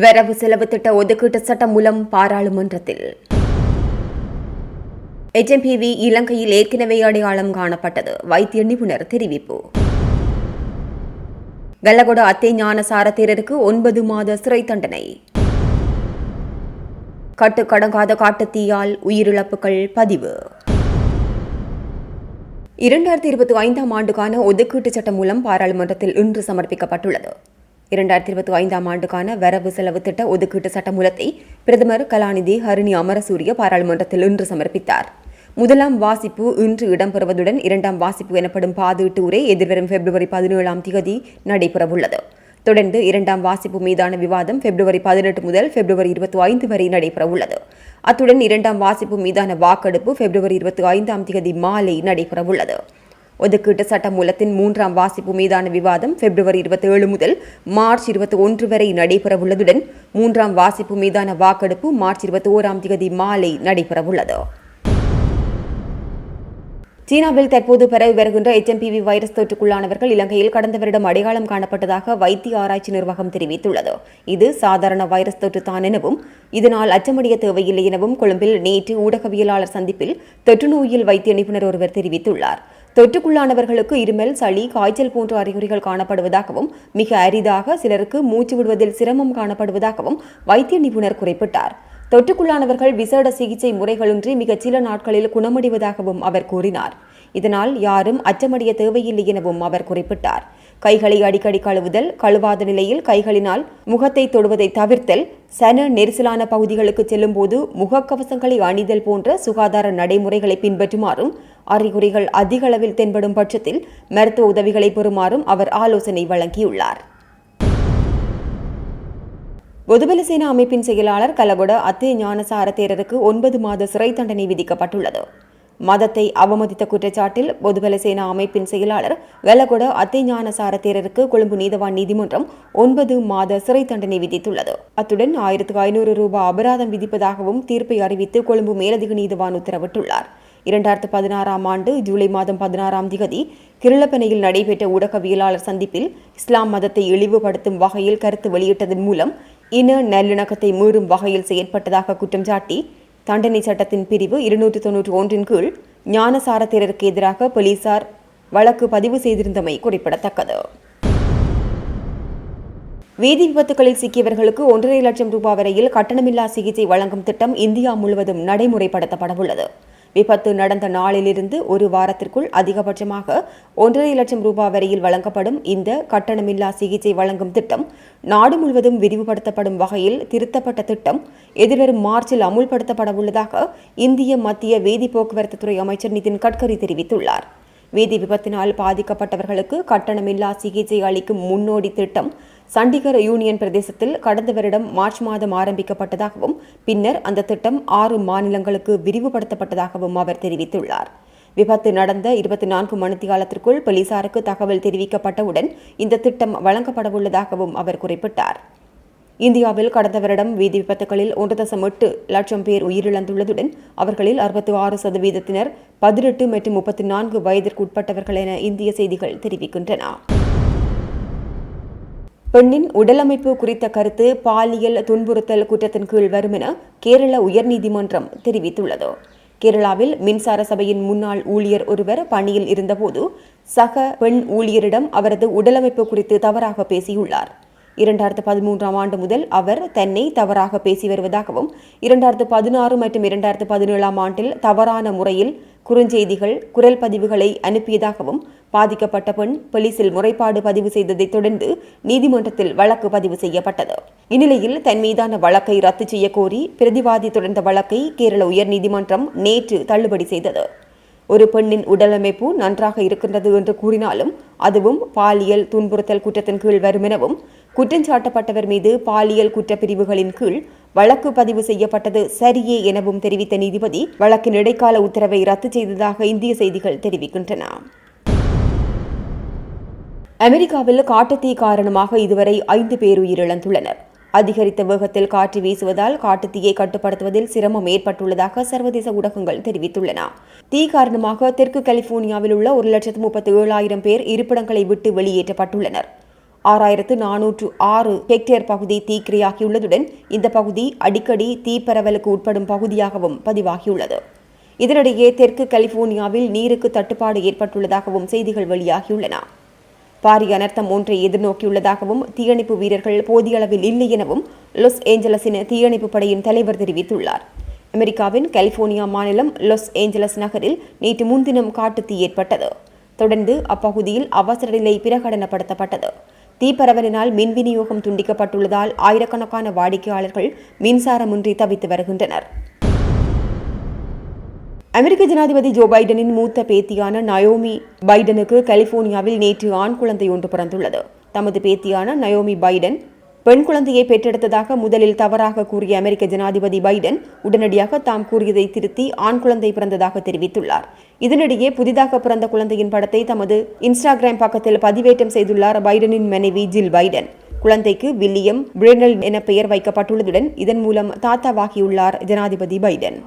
வரவு செலவு திட்ட ஒதுக்கீட்டு சட்டம் மூலம் பாராளுமன்றத்தில். எச்எம்பிவி இலங்கையில் ஏற்கனவே அடையாளம் காணப்பட்டது. வைத்திய நிபுணர் தெரிவிப்பு. கல்லகொட அத்தை ஞானசார தேரருக்கு ஒன்பது மாத சிறை தண்டனை. கட்டுக்கடங்காத காட்டுத்தீயால் உயிரிழப்புகள் பதிவு. இரண்டாயிரத்தி இருபத்தி ஐந்தாம் ஆண்டுக்கான ஒதுக்கீட்டு சட்டம் மூலம் பாராளுமன்றத்தில் இன்று சமர்ப்பிக்கப்பட்டுள்ளது. இரண்டாயிரத்தி இருபத்தி ஐந்தாம் ஆண்டுக்கான வரவு செலவு திட்ட ஒதுக்கீட்டு சட்டமூலத்தை பிரதமர் கலாநிதி ஹரிணி அமரசூரிய பாராளுமன்றத்தில் இன்று சமர்ப்பித்தார். முதலாம் வாசிப்பு இன்று இடம்பெறுவதுடன் இரண்டாம் வாசிப்பு எனப்படும் பாதீட்டு உரை எதிர்வரும் பிப்ரவரி பதினேழாம் தேதி நடைபெறவுள்ளது. தொடர்ந்து இரண்டாம் வாசிப்பு மீதான விவாதம் பிப்ரவரி பதினெட்டு முதல் பிப்ரவரி இருபத்தி ஐந்து வரை நடைபெறவுள்ளது. அத்துடன் இரண்டாம் வாசிப்பு மீதான வாக்கெடுப்பு பிப்ரவரி இருபத்தி ஐந்தாம் தேதி மாலை நடைபெறவுள்ளது. ஒதுக்கீட்டு சட்ட மூலத்தின் மூன்றாம் வாசிப்பு மீதான விவாதம் பிப்ரவரி இருபத்தி ஏழு முதல் மார்ச் இருபத்தி ஒன்று வரை நடைபெறவுள்ளதுடன் மூன்றாம் வாசிப்பு மீதான வாக்கெடுப்பு மார்ச் இருபத்தி ஓராம் தேதி மாலை நடைபெறவுள்ளது. சீனாவில் தற்போது பரவி வருகின்ற எச்எம்பிவி வைரஸ் தொற்றுக்குள்ளானவர்கள் இலங்கையில் கடந்த வருடம் அடையாளம் காணப்பட்டதாக வைத்திய ஆராய்ச்சி நிர்வாகம் தெரிவித்துள்ளது. இது சாதாரண வைரஸ் தொற்று தான் எனவும் இதனால் அச்சமடைய தேவையில்லை எனவும் கொழும்பில் நேற்று ஊடகவியலாளர் சந்திப்பில் தொற்று நோயில் வைத்திய நிபுணர் ஒருவர் தெரிவித்துள்ளார். தொற்றுக்குள்ளானவர்களுக்கு இருமல் சளி காய்ச்சல் போன்ற அறிகுறிகள் காணப்படுவதாகவும் மிக அரிதாக சிலருக்கு மூச்சு விடுவதில் சிரமம் காணப்படுவதாகவும் வைத்திய நிபுணர் குறிப்பிட்டார். தொற்றுக்குள்ளானவர்கள் விசேட சிகிச்சை முறைகளின்றி மிகச் சில நாட்களில் குணமடைவதாகவும் அவர் கூறினார். இதனால் யாரும் அச்சமடைய தேவையில்லை எனவும் அவர் குறிப்பிட்டார். கைகளை அடிக்கடி கழுவுதல் கழுவாத நிலையில் கைகளினால் முகத்தை தொடுவதை தவிர்த்தல் சன நெரிசலான பகுதிகளுக்கு செல்லும்போது முகக்கவசங்களை அணிதல் போன்ற சுகாதார நடைமுறைகளை பின்பற்றுமாறும் அறிகுறிகள் அதிக அளவில் தென்படும் பட்சத்தில் மருத்துவ உதவிகளை பெறுமாறும் அவர் ஆலோசனை வழங்கியுள்ளார். பொதுபல சேனா அமைப்பின் செயலாளர் கலகொட அத்தே ஞானசார தேரருக்கு ஒன்பது மாத சிறை தண்டனை விதிக்கப்பட்டுள்ளது. மதத்தை அவமதித்த குற்றச்சாட்டில் பொதுபல சேனா அமைப்பின் செயலாளர் வெலகொட அத்தைஞான ஞானசார தேரருக்கு கொழும்பு நீதவான் நீதிமன்றம் ஒன்பது மாத சிறை தண்டனை விதித்துள்ளது. அத்துடன் ஆயிரத்து ஐநூறு ரூபாய் அபராதம் விதிப்பதாகவும் தீர்ப்பை அறிவித்து கொழும்பு மேலதிக நீதிவான் உத்தரவிட்டுள்ளார். இரண்டாயிரத்து பதினாறாம் ஆண்டு ஜூலை மாதம் பதினாறாம் திகதி கிருளப்பனையில் நடைபெற்ற ஊடகவியலாளர் சந்திப்பில் இஸ்லாம் மதத்தை இழிவுபடுத்தும் வகையில் கருத்து வெளியிட்டதன் மூலம் இன நல்லிணக்கத்தை மீறும் வகையில் செயற்பட்டதாக குற்றம் சாட்டி தண்டனை சட்டத்தின் பிரிவு இருநூற்று தொன்னூற்றி ஒன்றின் கீழ் ஞானசாரத்தினருக்கு எதிராக போலீசார் வழக்கு பதிவு செய்திருந்தமை குறிப்பிடத்தக்கது. வீதி விபத்துகளில் சிக்கியவர்களுக்கு ஒன்றரை லட்சம் ரூபாய் வரையில் கட்டணமில்லா சிகிச்சை வழங்கும் திட்டம் இந்தியா முழுவதும் நடைமுறைப்படுத்தப்படவுள்ளது. விபத்து நடந்த நாளிலிருந்து ஒரு வாரத்திற்குள் அதிகபட்சமாக ஒன்றரை லட்சம் ரூபாய் வரையில் வழங்கப்படும் இந்த கட்டணமில்லா சிகிச்சை வழங்கும் திட்டம் நாடு முழுவதும் விரிவுபடுத்தப்படும் வகையில் திருத்தப்பட்ட திட்டம். எதிர்வரும் மார்ச்சில் அமுல்படுத்தப்பட உள்ளதாக இந்திய மத்திய வேதி போக்குவரத்து துறை அமைச்சர் நிதின் கட்கரி தெரிவித்துள்ளார். வேதி விபத்தினால் பாதிக்கப்பட்டவர்களுக்கு கட்டணமில்லா சிகிச்சை அளிக்கும் முன்னோடி திட்டம் சண்டிகர் யூனியன் பிரதேசத்தில் கடந்த வருடம் மார்ச் மாதம் ஆரம்பிக்கப்பட்டதாகவும் பின்னர் அந்த திட்டம் ஆறு மாநிலங்களுக்கு விரிவுபடுத்தப்பட்டதாகவும் அவர் தெரிவித்துள்ளார். விபத்து நடந்த இருபத்தி நான்கு மணித்தியாலத்திற்குள் போலீசாருக்கு தகவல் தெரிவிக்கப்பட்டவுடன் இந்த திட்டம் வழங்கப்படவுள்ளதாகவும் அவர் குறிப்பிட்டார். இந்தியாவில் கடந்த வருடம் வீதி விபத்துகளில் ஒன்று தசம் எட்டு லட்சம் பேர் உயிரிழந்துள்ளதுடன் அவர்களில் அறுபத்தி ஆறு சதவீதத்தினர் பதினெட்டு மற்றும் முப்பத்தி நான்கு வயதிற்கு உட்பட்டவர்கள் என இந்திய செய்திகள் தெரிவிக்கின்றன. பெண்ணின் உடலமைப்பு குறித்த கருத்து பாலியல் துன்புறுத்தல் குற்றத்தின் கீழ் வரும் என கேரள உயர்நீதிமன்றம் தெரிவித்துள்ளது. கேரளாவில் மின்சார சபையின் முன்னாள் ஊழியர் ஒருவர் பணியில் இருந்தபோது சக பெண் ஊழியரிடம் அவரது உடலமைப்பு குறித்து தவறாக பேசியுள்ளார். இரண்டாயிரத்து பதிமூன்றாம் ஆண்டு முதல் அவர் தன்னை தவறாக பேசி வருவதாகவும் இரண்டாயிரத்து பதினாறு மற்றும் இரண்டாயிரத்து பதினேழாம் ஆண்டில் தவறான முறையில் குறுஞ்செய்திகள் குரல் பதிவுகளை அனுப்பியதாகவும் பாதிக்கப்பட்ட பெண் போலீசில் முறைப்பாடு பதிவு செய்ததைத் தொடர்ந்து நீதிமன்றத்தில் வழக்கு பதிவு செய்யப்பட்டது. இந்நிலையில் தன் மீதான வழக்கை ரத்து செய்ய கோரி பிரதிவாதி தொடர்ந்த வழக்கை கேரள உயர்நீதிமன்றம் நேற்று தள்ளுபடி செய்தது. ஒரு பெண்ணின் உடலமைப்பு நன்றாக இருக்கின்றது என்று கூறினாலும் அதுவும் பாலியல் துன்புறுத்தல் குற்றத்தின் கீழ் வரும் எனவும் குற்றஞ்சாட்டப்பட்டவர் மீது பாலியல் குற்றப்பிரிவுகளின் கீழ் வழக்கு பதிவு செய்யப்பட்டது சரியே எனவும் தெரிவித்த நீதிபதி வழக்கின் இடைக்கால உத்தரவை ரத்து செய்ததாக இந்திய செய்திகள் தெரிவிக்கின்றன. அமெரிக்காவில் காட்டுத்தீ காரணமாக இதுவரை ஐந்து பேர் உயிரிழந்துள்ளனர். அதிகரித்த வேகத்தில் காற்று வீசுவதால் காட்டுத்தீயை கட்டுப்படுத்துவதில் சிரமம் ஏற்பட்டுள்ளதாக சர்வதேச ஊடகங்கள் தெரிவித்துள்ளன. தீ காரணமாக தெற்கு கலிபோர்னியாவில் உள்ள ஒரு லட்சத்து முப்பத்தி ஏழாயிரம் பேர் இருப்பிடங்களை விட்டு வெளியேற்றப்பட்டுள்ளனர். ஆறாயிரத்து நானூற்று ஆறு ஹெக்டேர் பகுதி தீக்கிரையாகியுள்ளதுடன் இந்த பகுதி அடிக்கடி தீப்பரவலுக்கு உட்படும் பகுதியாகவும் பதிவாகியுள்ளது. இதனிடையே தெற்கு கலிபோர்னியாவில் நீருக்கு தட்டுப்பாடு ஏற்பட்டுள்ளதாகவும் செய்திகள் வெளியாகியுள்ளன. பாரிய அனர்த்தம் ஒன்றை எதிர்நோக்கியுள்ளதாகவும் தீயணைப்பு வீரர்கள் போதிய அளவில் இல்லை எனவும் லாஸ் ஏஞ்சலஸின் தீயணைப்பு படையின் தலைவர் தெரிவித்துள்ளார். அமெரிக்காவின் கலிபோர்னியா மாநிலம் லாஸ் ஏஞ்சலஸ் நகரில் நேற்று முன்தினம் காட்டுத்தீ ஏற்பட்டது. தொடர்ந்து அப்பகுதியில் அவசர நிலை பிரகடனப்படுத்தப்பட்டது. தீப்பரவலினால் மின் விநியோகம் துண்டிக்கப்பட்டுள்ளதால் ஆயிரக்கணக்கான வாடிக்கையாளர்கள் மின்சாரமின்றி தவித்து வருகின்றனர். அமெரிக்க ஜனாதிபதி ஜோ பைடனின் மூத்த பேத்தியான நயோமி பைடனுக்கு கலிபோர்னியாவில் நேற்று ஆண் குழந்தை ஒன்று பிறந்துள்ளது. தமது பேத்தியான நயோமி பைடன் பெண் குழந்தையை பெற்றெடுத்ததாக முதலில் தவறாக கூறிய அமெரிக்க ஜனாதிபதி பைடன் உடனடியாக தாம் கூறியதை திருத்தி ஆண் குழந்தை பிறந்ததாக தெரிவித்துள்ளார். இதனிடையே புதிதாக பிறந்த குழந்தையின் படத்தை தமது இன்ஸ்டாகிராம் பக்கத்தில் பதிவேற்றம் செய்துள்ளார் பைடனின் மனைவி ஜில் பைடன். குழந்தைக்கு வில்லியம் பிரேனல் என பெயர் வைக்கப்பட்டுள்ளதுடன் இதன் மூலம் தாத்தாவாகியுள்ளார் ஜனாதிபதி பைடன்.